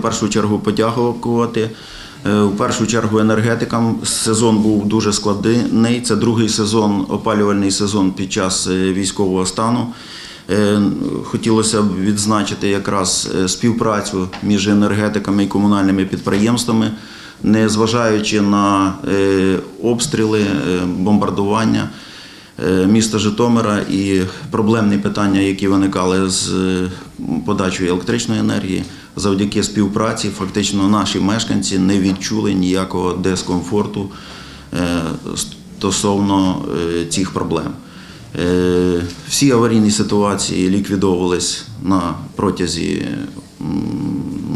першу чергу подякувати. Е, В першу чергу енергетикам сезон був дуже складний. Це другий сезон, опалювальний сезон під час е, військового стану. Е, Хотілося б відзначити якраз співпрацю між енергетиками і комунальними підприємствами, незважаючи на е, обстріли, бомбардування міста Житомира і проблемні питання, які виникали з е, подачею електричної енергії, завдяки співпраці, фактично наші мешканці не відчули ніякого дискомфорту е, стосовно е, цих проблем. Е, Всі аварійні ситуації ліквідовувались на протязі,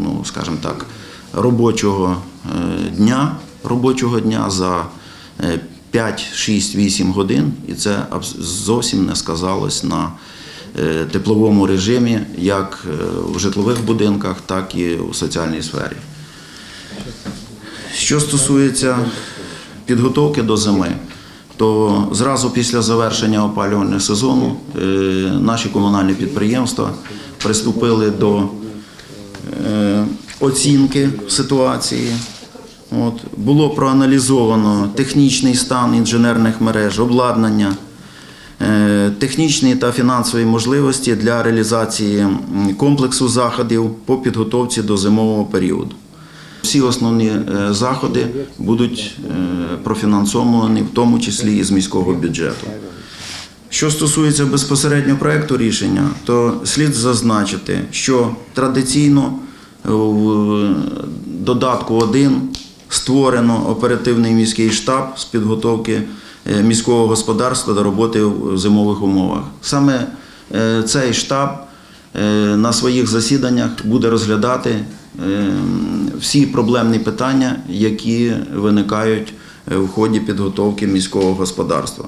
ну, скажімо так, робочого е, дня, робочого дня за е, 5, 6, 8 годин, і це зовсім не сказалось на е, тепловому режимі, як е, в житлових будинках, так і у соціальній сфері. Що стосується підготовки до зими, то зразу після завершення опалювального сезону е, наші комунальні підприємства приступили до оцінки ситуації. От, було проаналізовано технічний стан інженерних мереж, обладнання, е, технічні та фінансові можливості для реалізації комплексу заходів по підготовці до зимового періоду. Всі основні е, заходи будуть е, профінансовані, в тому числі і з міського бюджету. Що стосується безпосередньо проекту рішення, то слід зазначити, що традиційно в додатку 1 створено оперативний міський штаб з підготовки е, міського господарства до роботи в зимових умовах. Саме е, цей штаб е, на своїх засіданнях буде розглядати всі проблемні питання, які виникають в ході підготовки міського господарства.